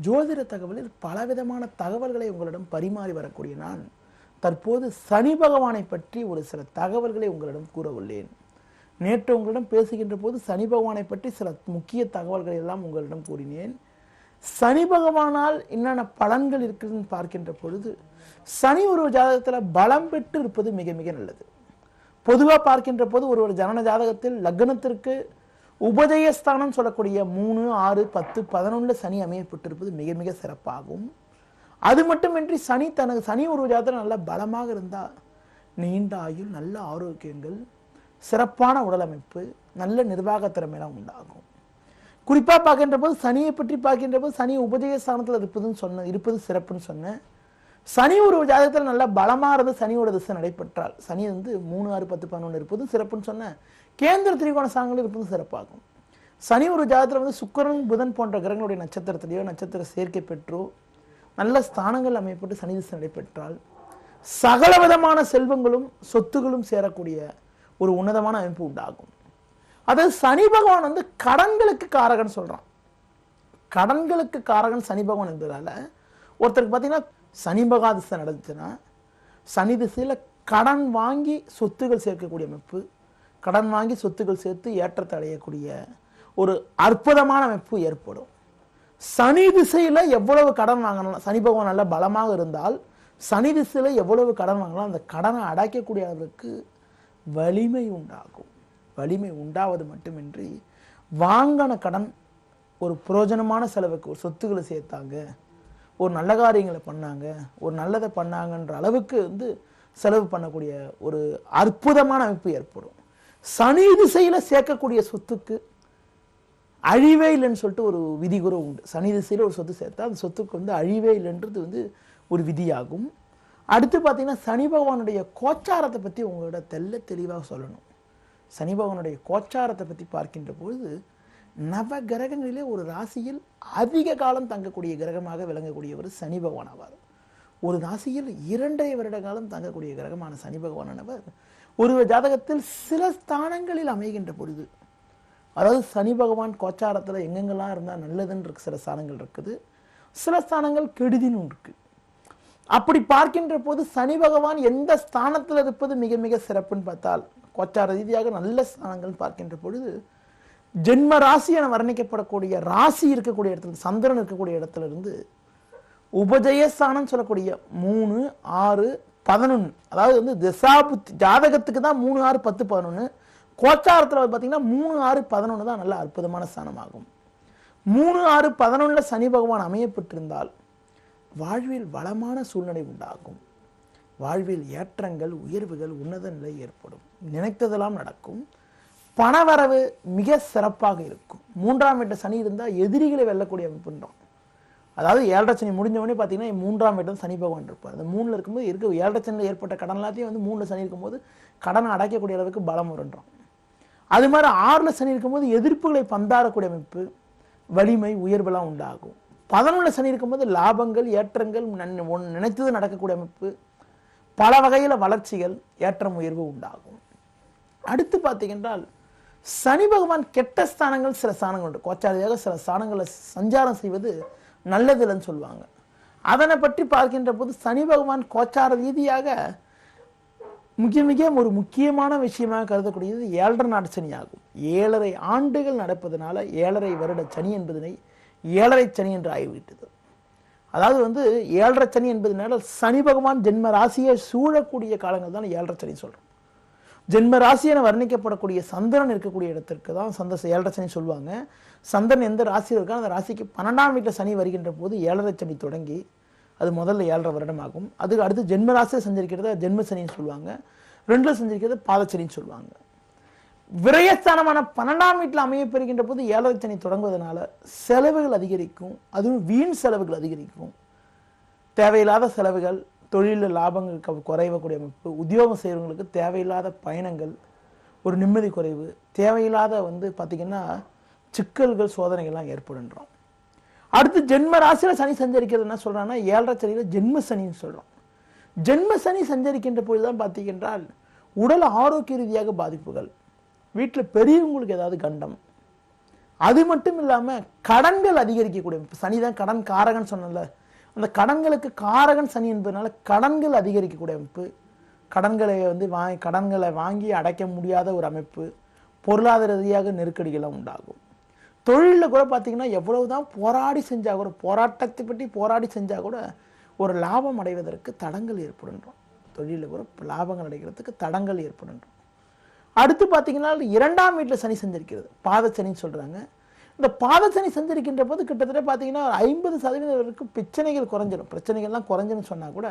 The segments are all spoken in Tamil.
ஜோதிட தகவலில் பலவிதமான தகவல்களை உங்களிடம் பரிமாறி வரக்கூடிய நான் தற்போது சனி பகவானை பற்றி ஒரு சில தகவல்களை உங்களிடம் கூற உள்ளேன் நேற்று உங்களிடம் பேசுகின்ற போது சனி பகவானை பற்றி சில முக்கிய தகவல்களை எல்லாம் உங்களிடம் கூறினேன். சனி பகவானால் என்னென்ன பலன்கள் இருக்குதுன்னு பார்க்கின்ற பொழுது சனி ஒரு ஜாதகத்தில் பலம் பெற்று இருப்பது மிக மிக நல்லது. பொதுவாக பார்க்கின்ற போது ஒரு ஒரு ஜனன ஜாதகத்தில் லக்னத்திற்கு உபதயஸ்தானம் சொல்லக்கூடிய மூணு ஆறு பத்து பதினொன்று சனி அமையப்பட்டிருப்பது மிக மிக சிறப்பாகும். அது மட்டுமின்றி சனி தனது சனி ஒரு ஜாதகம் நல்ல பலமாக இருந்தால் நீண்ட ஆயுள் நல்ல ஆரோக்கியங்கள் சிறப்பான உடலமைப்பு நல்ல நிர்வாக திறமையெல்லாம் உண்டாகும். குறிப்பாக பார்க்கின்ற போது சனியை பற்றி பார்க்கின்ற போது சனி உபஜயஸ்தானத்தில் இருப்பதுன்னு சொன்ன இருப்பது சிறப்புன்னு சொன்னேன் சனி ஒரு ஜாதகத்தில் நல்ல பலமாக இருந்து சனியோட திசை நடைபெற்றால். சனி வந்து மூணு ஆறு பத்து பதினொன்று இருப்பதும் சிறப்புன்னு சொன்னேன் கேந்திர திரிகோண சாங்கங்கள் இருப்பதும் சிறப்பாகும். சனி ஒரு ஜாதகத்தில் வந்து சுக்கிரன் புதன் போன்ற கிரகங்களுடைய நட்சத்திரத்திலேயோ நட்சத்திர சேர்க்கை பெற்றோ நல்ல ஸ்தானங்கள் அமைப்பட்டு சனி திசை நடைபெற்றால் சகல விதமான செல்வங்களும் சொத்துகளும் சேரக்கூடிய ஒரு உன்னதமான அமைப்பு உண்டாகும். அதாவது சனி பகவான் வந்து கடன்களுக்கு காரகன் சொல்றான். கடன்களுக்கு காரகன் சனி பகவான் என்பதால ஒருத்தருக்கு பார்த்தீங்கன்னா சனி பகாதிசை நடந்துச்சுன்னா சனி திசையில் கடன் வாங்கி சொத்துகள் சேர்க்கக்கூடிய அமைப்பு கடன் வாங்கி சொத்துக்கள் சேர்த்து ஏற்றத்தை அடையக்கூடிய ஒரு அற்புதமான அமைப்பு ஏற்படும். சனி திசையில் எவ்வளவு கடன் வாங்கணும் சனி பகவான் நல்ல பலமாக இருந்தால் சனி திசையில் எவ்வளவு கடன் வாங்கலாம் அந்த கடனை அடைக்கக்கூடிய அளவுக்கு வலிமை உண்டாகும். வலிமை உண்டாவது மட்டுமின்றி வாங்கின கடன் ஒரு புரோஜனமான செலவுக்கு ஒரு சொத்துக்களை சேர்த்தாங்க ஒரு நல்ல காரியங்களை பண்ணாங்க ஒரு நல்லதை பண்ணாங்கன்ற அளவுக்கு வந்து செலவு பண்ணக்கூடிய ஒரு அற்புதமான அமைப்பு ஏற்படும். சனி திசையில் சேர்க்கக்கூடிய சொத்துக்கு அழிவே இல்லைன்னு சொல்லிட்டு ஒரு விதி கூட உண்டு. சனி திசையில் ஒரு சொத்து சேர்த்தா அந்த சொத்துக்கு வந்து அழிவே இல்லைன்றது வந்து ஒரு விதியாகும். அடுத்து பார்த்தீங்கன்னா சனி பகவானுடைய கோச்சாரத்தை பற்றி உங்களோட தெல்ல தெளிவாக சொல்லணும். சனி பகவானுடைய கோச்சாரத்தை பற்றி பார்க்கின்ற பொழுது நவ கிரகங்களிலே ஒரு ராசியில் அதிக காலம் தங்கக்கூடிய கிரகமாக விளங்கக்கூடியவர் சனி பகவான் ஆவார் ஒரு ராசியில் இரண்டரை வருட காலம் தங்கக்கூடிய கிரகமான சனி பகவானானவர் ஒரு ஜாதகத்தில் சில ஸ்தானங்களில் அமைகின்ற பொழுது அதாவது சனி பகவான் கோச்சாரத்தில் எங்கெங்கெல்லாம் இருந்தால் நல்லதுன்னு இருக்கு சில ஸ்தானங்கள் இருக்குது. சில ஸ்தானங்கள் கெடுதின்னு இருக்கு. அப்படி பார்க்கின்ற போது சனி பகவான் எந்த ஸ்தானத்தில் இருப்பது மிக மிக சிறப்புன்னு பார்த்தால் கோச்சார ரீதியாக நல்ல ஸ்தானங்கள் பார்க்கின்ற பொழுது ஜென்ம ராசி என வர்ணிக்கப்படக்கூடிய ராசி இருக்கக்கூடிய இடத்துல சந்திரன் இருக்கக்கூடிய இடத்துல இருந்து உபஜயஸ்தானம் சொல்லக்கூடிய மூணு ஆறு பதினொன்று அதாவது வந்து திசாபுத்தி ஜாதகத்துக்கு தான் மூணு ஆறு பத்து பதினொன்று கோச்சாரத்தில் பார்த்தீங்கன்னா மூணு ஆறு பதினொன்று தான் நல்ல அற்புதமான ஸ்தானமாகும். மூணு ஆறு பதினொன்றில் சனி பகவான் அமையப்பட்டிருந்தால் வாழ்வில் வளமான சூழ்நிலை உண்டாகும். வாழ்வில் ஏற்றங்கள் உயர்வுகள் உன்னத நிலை ஏற்படும். நினைத்ததெல்லாம் நடக்கும். பணவரவு மிக சிறப்பாக இருக்கும். மூன்றாம் வீட்டு சனி இருந்தால் எதிரிகளை வெல்லக்கூடிய அமைப்புன்றோம் அதாவது ஏழரை சனி முடிஞ்சவொடனே பார்த்தீங்கன்னா மூன்றாம் வீட்டில் சனி பகவான் இருப்பார். அந்த மூணில் இருக்கும்போது இருக்க ஏழரை சனியில் ஏற்பட்ட கடன் எல்லாத்தையும் வந்து மூணில் சனி இருக்கும்போது கடனை அடைக்கக்கூடிய அளவுக்கு பலம் வருன்றோம் அது மாதிரி ஆறில் சனி இருக்கும்போது எதிர்ப்புகளை பந்தாடக்கூடிய அமைப்பு வலிமை உயர்வெல்லாம் உண்டாகும். பதினொன்று சனி இருக்கும்போது லாபங்கள் ஏற்றங்கள் நினைத்தது நடக்கக்கூடிய அமைப்பு பல வகையில் வளர்ச்சிகள் ஏற்றம் உயர்வு உண்டாகும். அடுத்து பார்த்தீங்கன்றால் சனி பகவான் கெட்ட ஸ்தானங்கள் சில ஸ்தானங்கள் உண்டு. கோச்சாரியாக சில ஸ்தானங்களை சஞ்சாரம் செய்வது நல்லதில்லைன்னு சொல்லுவாங்க. அதனை பற்றி பார்க்கின்ற போது சனி பகவான் கோச்சார ரீதியாக மிக மிக ஒரு முக்கியமான விஷயமாக கருதக்கூடியது ஏழரை நாடு சனி ஆகும் ஏழரை ஆண்டுகள் நடப்பதனால ஏழரை வருட சனி என்பதனை ஏழரை சனி என்று ஆகிவிட்டது. அதாவது வந்து ஏழரை சனி என்பதனால சனி பகவான் ஜென்ம ராசியை சூழக்கூடிய காலங்கள் தான் ஏழரை சனி சொல்கிறோம் ஜென்ம ராசி என வர்ணிக்கப்படக்கூடிய சந்திரன் இருக்கக்கூடிய இடத்திற்கு தான் சந்த ஏழரை சனி சொல்லுவாங்க. சந்திரன் எந்த ராசியில் இருக்கோ அந்த ராசிக்கு பன்னெண்டாம் வீட்டில் சனி வருகின்ற போது ஏழரை சனி தொடங்கி அது முதல்ல ஏழரை வருடமாகும். அதுக்கு அடுத்து ஜென்ம ராசியை சஞ்சரிக்கிறத ஜென்ம சனின்னு சொல்லுவாங்க. ரெண்டில் சஞ்சரிக்கிறது பாதச்சனின்னு சொல்லுவாங்க. விரயஸ்தானமான பன்னெண்டாம் வீட்டில் அமையப்பெறுகின்ற போது ஏழரை சனி தொடங்குவதனால செலவுகள் அதிகரிக்கும். அதுவும் வீண் செலவுகள் அதிகரிக்கும். தேவையில்லாத செலவுகள் தொழிலில் லாபங்கள் க- அமைப்பு உத்தியோகம் செய்கிறவங்களுக்கு தேவையில்லாத பயணங்கள் ஒரு நிம்மதி குறைவு தேவையில்லாத வந்து பார்த்திங்கன்னா சிக்கல்கள் சோதனைகள்லாம் ஏற்படுன்றோம். அடுத்து ஜென்ம ராசியில் சனி சஞ்சரிக்கிறது என்ன சொல்கிறான்னா ஏழரை சனியில் ஜென்ம சனின்னு சொல்கிறோம் ஜென்ம சனி சஞ்சரிக்கின்ற பொழுது தான் பார்த்தீங்கன்றால் உடல் ஆரோக்கிய ரீதியாக பாதிப்புகள் வீட்டில் பெரியவங்களுக்கு ஏதாவது கண்டம். அது மட்டும் இல்லாமல் கடன்கள் அதிகரிக்கக்கூடிய அமைப்பு. சனி தான் கடன் காரகன் சொன்னல அந்த கடன்களுக்கு காரகன் சனி என்பதனால கடன்கள் அதிகரிக்கக்கூடிய அமைப்பு. கடன்களை வந்து வாங்கி கடன்களை வாங்கி அடைக்க முடியாத ஒரு அமைப்பு. பொருளாதார ரீதியாக நெருக்கடிகளாக உண்டாகும். தொழிலில் கூட பார்த்தீங்கன்னா எவ்வளவுதான் போராடி செஞ்சால் கூட போராட்டத்தை பற்றி போராடி செஞ்சால் கூட ஒரு லாபம் அடைவதற்கு தடங்கள் ஏற்படுன்றோம் தொழிலில் கூட லாபங்கள் அடைகிறதுக்கு தடங்கள் ஏற்படுன்றோம் அடுத்து பார்த்தீங்கன்னா இரண்டாம் வீட்டில் சனி செஞ்சிருக்கிறது. பாத சனின்னு சொல்கிறாங்க இந்த பாதசனி சஞ்சரிக்கின்ற போது கிட்டத்தட்ட பார்த்தீங்கன்னா ஐம்பது சதவீதம் வரைக்கும் பிரச்சனைகள் குறைஞ்சிடும் பிரச்சனைகள்லாம் குறைஞ்சிரும் சொன்னால் கூட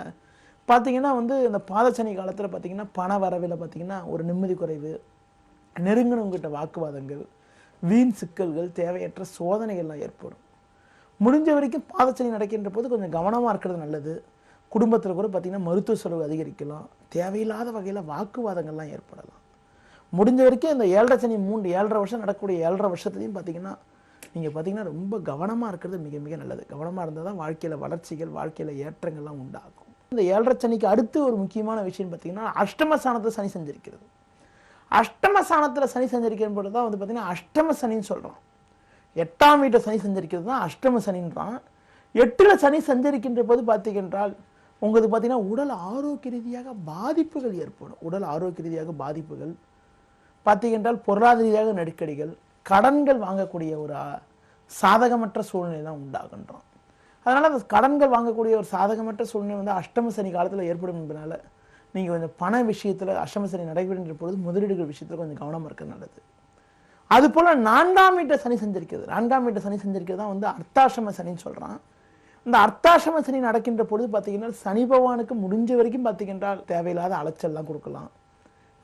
பார்த்தீங்கன்னா வந்து இந்த பாதசனி காலத்தில் பார்த்தீங்கன்னா பண வரவில் பார்த்தீங்கன்னா ஒரு நிம்மதி குறைவு நெருங்கினவங்கிட்ட வாக்குவாதங்கள் வீண் சிக்கல்கள் தேவையற்ற சோதனைகள்லாம் ஏற்படும். முடிஞ்ச வரைக்கும் பாதச்சனி நடக்கின்ற போது கொஞ்சம் கவனமாக இருக்கிறது நல்லது. குடும்பத்தில் கூட பார்த்தீங்கன்னா மருத்துவ செலவு அதிகரிக்கலாம். தேவையில்லாத வகையில் வாக்குவாதங்கள்லாம் ஏற்படலாம். முடிஞ்ச வரைக்கும் இந்த ஏழரை சனி மூன்று ஏழரை வருஷம் நடக்கக்கூடிய ஏழரை வருஷத்துலையும் பார்த்தீங்கன்னா நீங்கள் பார்த்தீங்கன்னா ரொம்ப கவனமாக இருக்கிறது மிக மிக நல்லது. கவனமாக இருந்தால் தான் வாழ்க்கையில் வளர்ச்சிகள் வாழ்க்கையில் ஏற்றங்கள்லாம் உண்டாகும். இந்த ஏழரை சனிக்கு அடுத்து ஒரு முக்கியமான விஷயம் பார்த்தீங்கன்னா அஷ்டமஸ்தானத்தை சனி செஞ்சிருக்கிறது. அஷ்டமஸ்தானத்தில் சனி சஞ்சரிக்கிற பொழுது தான் வந்து பார்த்தீங்கன்னா அஷ்டம சனின்னு சொல்கிறோம் எட்டாம் வீட்டை சனி செஞ்சிருக்கிறது தான் அஷ்டம சனின்றான். எட்டில் சனி சஞ்சரிக்கின்ற போது பார்த்தீங்கன்றால் உங்களுக்கு பார்த்தீங்கன்னா உடல் ஆரோக்கிய ரீதியாக பாதிப்புகள் ஏற்படும். உடல் ஆரோக்கிய ரீதியாக பாதிப்புகள். பார்த்தீங்கன்றால் பொருளாதார ரீதியாக நெருக்கடிகள். கடன்கள் வாங்கக்கூடிய ஒரு சாதகமற்ற சூழ்நிலை தான் உண்டாகின்றோம். அதனால் அந்த கடன்கள் வாங்கக்கூடிய ஒரு சாதகமற்ற சூழ்நிலை வந்து அஷ்டம சனி காலத்தில் ஏற்படும் என்பதனால நீங்கள் கொஞ்சம் பண விஷயத்தில் அஷ்டம சனி நடைபெறுகின்ற பொழுது முதலீடுகள் விஷயத்தில் கொஞ்சம் கவனமாக இருக்கிறது நல்லது. அதுபோல் நான்காம் வீட்டை சனி செஞ்சிருக்கிறது. நான்காம் வீட்டை சனி செஞ்சிருக்கிறது தான் வந்து அர்த்தாசிரம சனின்னு சொல்கிறான் இந்த அர்த்தாசிரம சனி நடக்கின்ற பொழுது பார்த்தீங்கன்னா சனி பகவானுக்கு முடிஞ்ச வரைக்கும் பார்த்தீங்கன்னா தேவையில்லாத அலைச்சல்லாம் கொடுக்கலாம்.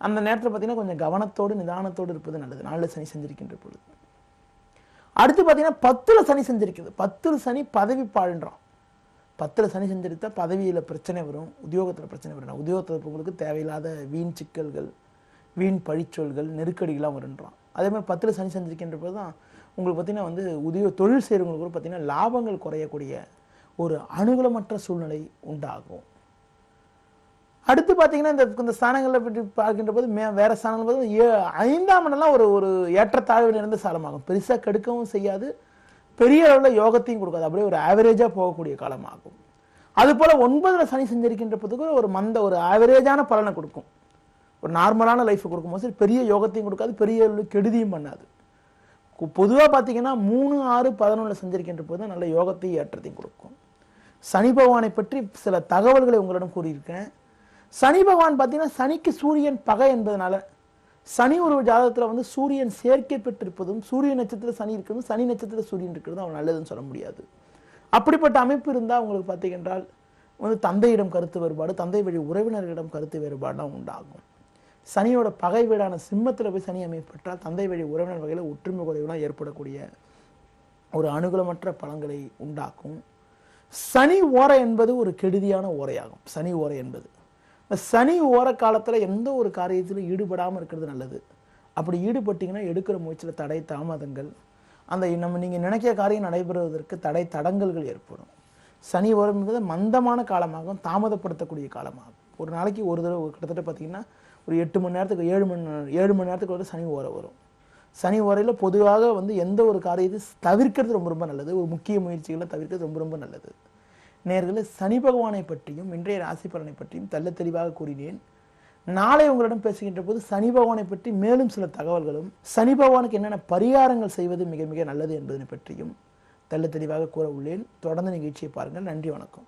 அந்த நேரத்தில் பார்த்தீங்கன்னா கொஞ்சம் கவனத்தோடு நிதானத்தோடு இருப்பது நல்லது. நாளில் சனி செஞ்சிருக்கின்ற பொழுது. அடுத்து பார்த்தீங்கன்னா பத்தில் சனி செஞ்சிருக்குது. பத்தில் சனி பதவி பாழுன்றான். பத்தில் சனி செஞ்சிருத்தா பதவியில் பிரச்சனை வரும் உத்தியோகத்தில் பிரச்சனை வரும். உத்தியோகத்தில் உங்களுக்கு தேவையில்லாத வீண் சிக்கல்கள் வீண் பழிச்சொல்கள் நெருக்கடிகள்லாம் வருன்றான். அதே மாதிரி பத்தில் சனி செஞ்சிருக்கின்ற போது தான் உங்களுக்கு பார்த்தீங்கன்னா வந்து உத்தியோக தொழில் செய்கிறவங்களுக்கு கூட பார்த்தீங்கன்னா லாபங்கள் குறையக்கூடிய ஒரு அனுகூலமற்ற சூழ்நிலை உண்டாகும். அடுத்து பார்த்தீங்கன்னா இந்த இந்த ஸ்தானங்களை பற்றி பார்க்கின்ற போது மே வேறு ஸ்தானங்கள் பார்த்து ஏ ஐந்தாம் இடம்லாம் ஒரு ஒரு ஏற்றத்தாழ்வு நிறைந்த சாலமாகும். பெருசாக கெடுக்கவும் செய்யாது. பெரிய அளவில் யோகத்தையும் கொடுக்காது. அப்படியே ஒரு ஆவரேஜாக போகக்கூடிய காலமாகும். அதுபோல் ஒன்பதில் சனி செஞ்சிருக்கின்ற போதுக்கு ஒரு மந்த ஒரு ஆவரேஜான பலனை கொடுக்கும். ஒரு நார்மலான லைஃப் கொடுக்கும்போது பெரிய யோகத்தையும் கொடுக்காது பெரிய கெடுதியும் பண்ணாது. பொதுவாக பார்த்தீங்கன்னா மூணு ஆறு பதினொன்றில் செஞ்சிருக்கின்ற போது தான் நல்ல யோகத்தையும் ஏற்றத்தையும் கொடுக்கும். சனி பகவானை பற்றி சில தகவல்களை உங்களிடம் கூறியிருக்கேன். சனி பகவான் பார்த்தீங்கன்னா சனிக்கு சூரியன் பகை என்பதனால சனி ஒரு ஜாதகத்தில் வந்து சூரியன் சேர்க்கை பெற்றிருப்பதும் சூரிய நட்சத்திர சனி இருக்கிறதும் சனி நட்சத்திர சூரியன் இருக்கிறதும் அவன் நல்லதுன்னு சொல்ல முடியாது. அப்படிப்பட்ட அமைப்பு இருந்தால் உங்களுக்கு பார்த்தீங்கன்றால் வந்து தந்தையிடம் கருத்து வேறுபாடு தந்தை வழி உறவினர்களிடம் கருத்து வேறுபாடுலாம் உண்டாகும். சனியோட பகை வீடான சிம்மத்தில் போய் சனி அமைப்பட்டால் தந்தை வழி உறவினர் வகையில் ஒற்றுமை குறைவுலாம் ஏற்படக்கூடிய ஒரு அனுகூலமற்ற பலன்களை உண்டாக்கும். சனி ஓரை என்பது ஒரு கெடுதியான ஓரையாகும். சனி ஓரை என்பது. சனி ஓர காலத்தில் எந்த ஒரு காரியத்திலும் ஈடுபடாமல் இருக்கிறது நல்லது. அப்படி ஈடுபட்டீங்கன்னா எடுக்கிற முயற்சியில் தடை தாமதங்கள் அந்த நம்ம நீங்கள் நினைக்கிற காரியம் நடைபெறுவதற்கு தடை தடங்கல்கள் ஏற்படும். சனி ஓரம் என்பது மந்தமான காலமாகும் தாமதப்படுத்தக்கூடிய காலமாகும். ஒரு நாளைக்கு ஒரு தடவை கிட்டத்தட்ட பார்த்தீங்கன்னா ஒரு எட்டு மணி நேரத்துக்கு ஏழு மணி நேரம் ஏழு மணி நேரத்துக்கு ஒரு சனி ஓரம் வரும். சனி ஓரையில் பொதுவாக வந்து எந்த ஒரு காரியத்தை தவிர்க்கிறது ரொம்ப ரொம்ப நல்லது. ஒரு முக்கிய முயற்சிகளை தவிர்க்கிறது ரொம்ப ரொம்ப நல்லது. நேர்களை சனி பகவானை பற்றியும் இன்றைய ராசி பலனை பற்றியும் தள்ள தெளிவாக கூறினேன். நாளை உங்களிடம் பேசுகின்ற போது சனி பகவானை பற்றி மேலும் சில தகவல்களும் சனி பகவானுக்கு என்னென்ன பரிகாரங்கள் செய்வது மிக மிக நல்லது என்பதனை பற்றியும் தள்ள தெளிவாக கூற உள்ளேன். தொடர்ந்து நிகழ்ச்சியை பாருங்கள். நன்றி வணக்கம்.